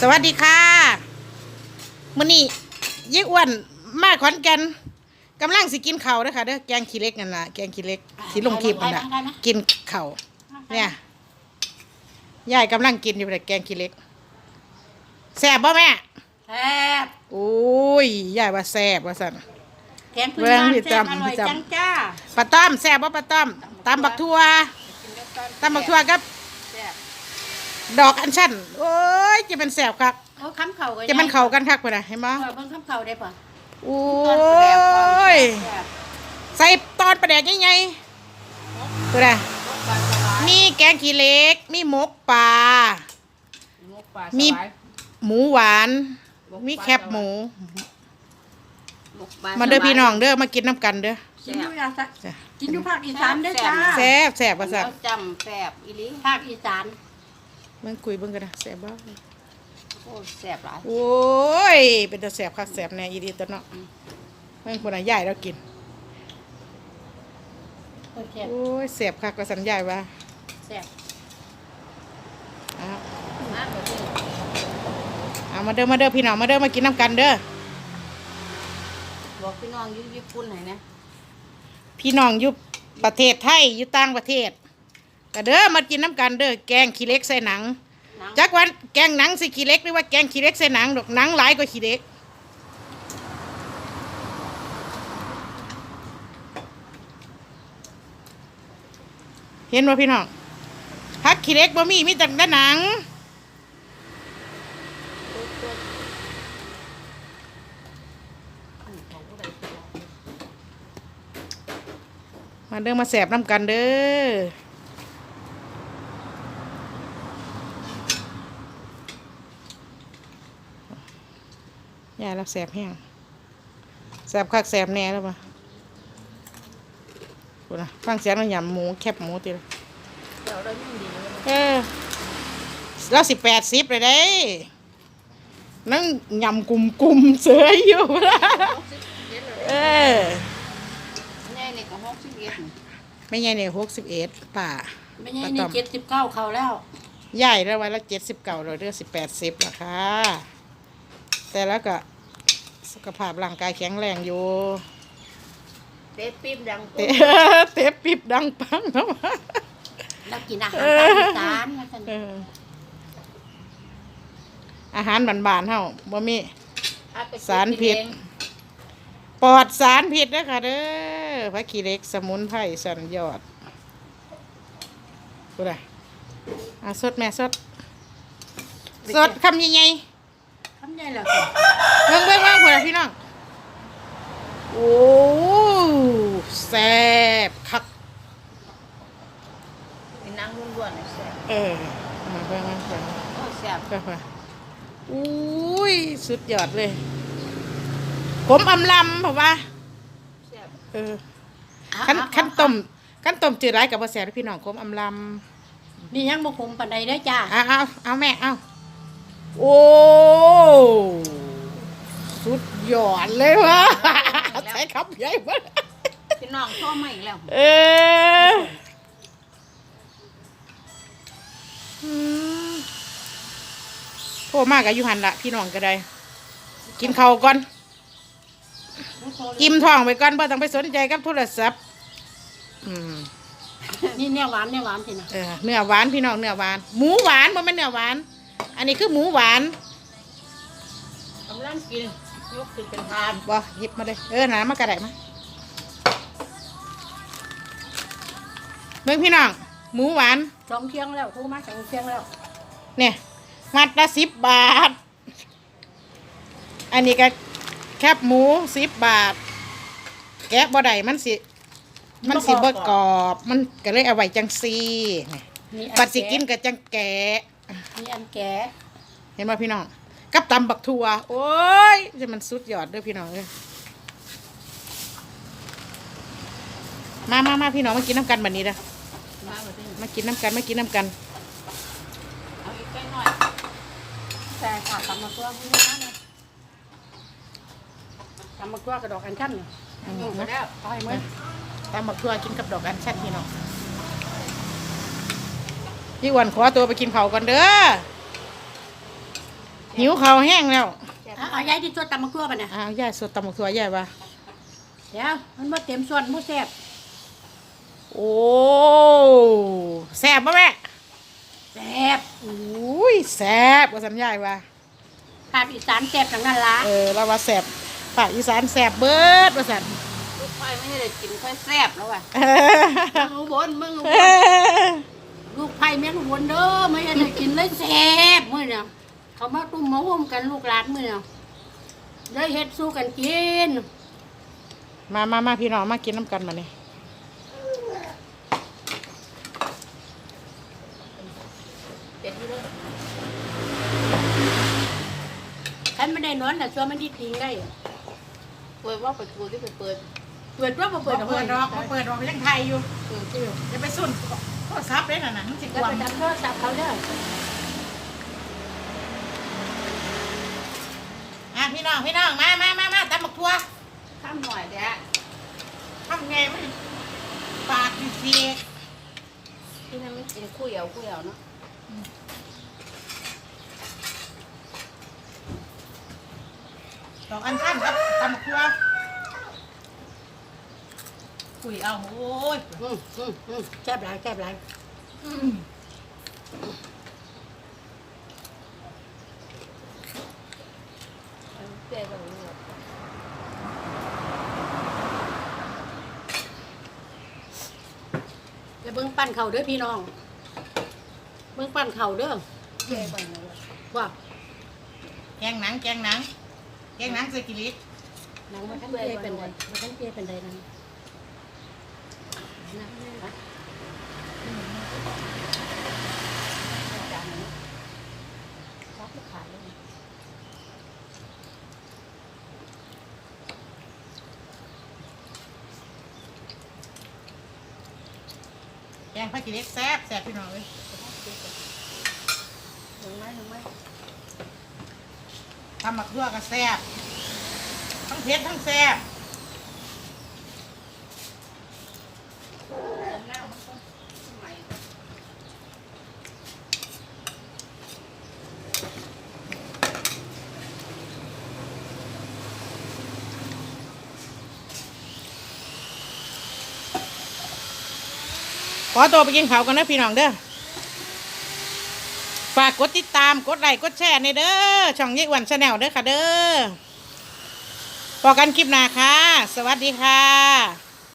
สวัสดีค่ะมื้อนี้ยี่อ้วนมาขอนแก่นกำลังสิกินข้าวเด้อค่ะเด้อแกงขี้เหล็กนั่นน่ะแกงขี้เหล็กสิลงคลิปนั่นน่ะกินข้าวเนี่ยยายกำลังกินอยู่แต่แกงขี้เหล็กแซ่บบ่แม่แซ่บโอ้ยยายว่าแซ่บว่าซั่นแกงพื้นบ้านเบิ่งพี่แซ่บจำอร่อยพี่จำจังจ้าปลาต้อมแซ่บบ่ปลาต้อมตำบักทั่วตำบักทั่วกับแซ่บ ดอกอัญชันโอ้ยจะเป็นแซ่บคักโอ้ค้ำเข่ากันจะมันเข้ากันคักพุ่นน่ะเห็นบ่เออเบิ่งค้ำเข่าได้ปะโอ้ตอนแสดงความยแซ่บใส่ตอนประแดกยังไงตัวน่ะรสปลาสวายมีแกงขี้เหล็ก มีหมกปลาหมูปลามีสวายหมูหวานหมกปลามีแคบหมูหมกปลมาเด้อสวายพี่น้องเด้อมากินน้ำกันเด้อแซ่บจ้ะกินอยู่ภาคอีสานเด้อจ้าแซ่บแซ่บว่าซั่นแล้วจำแซ่บอีหลีภาคอีสาน เบิ่งคุยเบิ่งกันนะแซ่บบ่โอ้แซ่บหลายโอ้ย เป็นตาแซ่บคักแซ่บแน่อีดีตัวเนาะเบิ่งพุ่นน่ะยายเรากิน โอเคโอ้ยแซ่บคักว่าซั่นยายว่าแซ่บอ้าวมากเลยเอามาเด้อมาเด้อพี่น้องมาเด้อมากินน้ำกันเด้อ บอกพี่น้องอยู่ญี่ปุ่นไหนอยนะ พี่น้องอยู่ประเทศไทยอยู่ต่างประเทศ ก็เด้อมากินน้ำกันเด้อแกงขี้เหล็กใส่หนังหนังจักวันแกงหนังสิขี้เหล็กหรือว่าแกงขี้เหล็กใส่หนังดอกหนังหลายกว่าขี้เหล็กเห็นว่าพี่น้องพักขี้เหล็กบ่มีมีแต่ด้านหนังมาเด้อมาแสบน้ำกันเด้อ ยาเราแสบแห้งแสบคักแสบแน่แล้วปะกูนะฟังเสียงเราหยำหมูแคบหมูตีละเดี๋ยวเรายิ่งดีเลยเออเราสิแปดสิบเลยเด้ นั่งยำกลุ่มกลุ่มๆเสืออยู่นะหกสิบเอ็ดเลยเออแน่นี่ก็หกสิบเอ็ดนี่ไม่ใช่เนี่ยหกสิบเอ็ดป่าไม่ใช่นี่เจ็ดสิบเก้าเขาแล้วใหญ่แล้ววันละเจ็ดสิบเก่าเราเดือสิบแปดสิบนะคะแต่แล้วก็ สุขภาพร่างกายแข็งแรงอยู่เต็ดปิ๊บดังเตะเตะปิบดังปังนะวะแล้วกินอาหารตามอีสานนะท่านเอออาหารบานๆเฮาบ่มีเอไปสารพิษกินเองปลอดสารพิษเด้อค่ะเด้อพระขี้เหล็กสมุนไพรสันยอดดูได้อะสดแม่สด สดคำยังไง ทำไงล่ะ เบิ่งเบิ่งเบิ่งพุ่นน่ะพี่น้อง โอ้แซ่บคักกินนั่งล้วนๆเลยแซ่บเออมาเบิ่งเบิ่งเบิ่งโอ้แซ่บก็ค่ะอุ้ย สุดยอดเลยขมอำลำเพราะว่าแซ่บเออขั้นขั้นต้มขั้นต้มจืดไรกับบ่แซ่บเด้อพี่น้องขมอำลนี่ยังบ่คมปานใดได้อจ้าำเอาเอาเอาแม่เอาโอ้ สุดยอดเลยวะใช้คำใหญ่มากพี่น้องชอบมาอีกแล้วเอออืมโทรมากกับยุหันละพี่น้องก็ได้ กินข้าวก่อนกิมท้องไปก่อนบ่ต้องไปสนใจกับโทรศัพท์อืมนี่เนี่ยหวานเนี่ยหวานสินะเออเนื้อหวานพี่น้องเนื้อหวาน หมูหวานบ่แม่นเนื้อหวาน อันนี้คือหมูหวานกำลังกิน ยกขึ้นเป็นทานบ่หยิบมาเลย เออหนามากระไดมาเบิ่งพี่น้อง หมูหวาน สองเที่ยงแล้วโทรมาสองเที่ยงแล้ว เนี่ย มัดละสิบบาท อันนี้ก็แคบหมูสิบบาท แกะบ่ได้มันสิ มันสิบ่กรอบ มันก็เลยเอาไว้จังซี่มีอัปัดสิกินก็จังแกะ มีอันแก่เห็นป่ะพี่น้อง กับตำบักทัวโอ้ยจะมันสุดยอดเด้อพี่น้องเลยมามามาพี่น้องมากินน้ำกันบัดนี้เด้อมาแบบนี้มากินน้ำกันมากินน้ำกันเอาอีกใกล้หน่อยแต่ขาดตำมะกรูดพวกนี้นะเนี่ยตำมะกรูดกระดอกอันชั้นเนี่ยอืมอยู่ก็ได้ตายไหมตำบักทัวกินกับดอกอัญชันพี่น้องพี่อ้วันขอตัวไปกินเผาวก่อนเด้อ หิวเขาวแห้งแล้วเอาเอายายที่ตัวตำมะกรัวป่ะเนี่ยอ้าวยายสดตำบักถั่วยายว่าเดี๋ยวมันบ่เต็มส่วนบ่แซ่บโอ้แซ่บปะแม่แซ่บอุ้ยแซ่บว่าสัญญายว่าภาคอีสานแซ่บทั้งนั้นล่ะเออเราว่าแซ่บภาคอีสานแซ่บเบิดว่าสันลูกไฟไม่ได้กินค่อยแซ่บแล้วว่ะเอมึงอุบนมึงอุบอนลูกไผ่แม่งวนเด้อไม่ได้กินเลยแซ่บมื้อเนี่ย เขามาตุ้มมาห่มกันลูกหลานมื้อเนี่ยเลยเฮ็ดสู้กันกิน มามามาพี่น้องมากินน้ำกันมาเนี่ยเป็ดอยู่เลยฉันไม่ได้นอนแต่ชัวมันที่ทิ้งได้เปิดว่าไปกูที่ไปเปิดเปิดว่าบ่เปิเปิดดดอกเปิดดอกเปิดดอกยังไทยอยู่เออจะไปสุ่นโทรศัพท์ได้น่ะนะมันสิกแล้ววางไปจับโทรศัพท์เขาเด้อ อะพี่น้องพี่น้องมามามามาตำบักทั่วข้ามหน่อยแดะทำไงมันปากดิเสียที่นั่นไม่กินคุยเอาคุยเอาเนาะดอกอันขั้นครับตำบักทั่วคุยเอาโอ้ยอืมอืมอืมแซ่บหลายแซ่บหลาย เจ๊ก็รู้ว่าจะเบิ่งปั้นเขาเด้อพี่น้อง เบิ่งปั้นเขาเด้อเจ๊ก็รู้ว่าว่าแกงหนัง แกงหนัง แกงหนังใส่กิริหนังมันทั้งเจเป็นไดมันทั้งเจเป็นไดนั่นนะนะ จานนี้รับลูกขายเลย แกงผักกิริแซ่บแซ่บพี่น้องเลยถึงไหมถึงไหมตำบักทั่วก็แซ่บทั้งเผ็ดทั้งแซ่บ ขอตัวไปกินข้าวกันนะพี่น้องเด้อ ฝากกดติดตาม กดไลค์ กดแชร์ในเด้อ ช่องยี่งวันชาแนลเด้อค่ะเด้อพอกันคลิปหน้าค่ะ สวัสดีค่ะ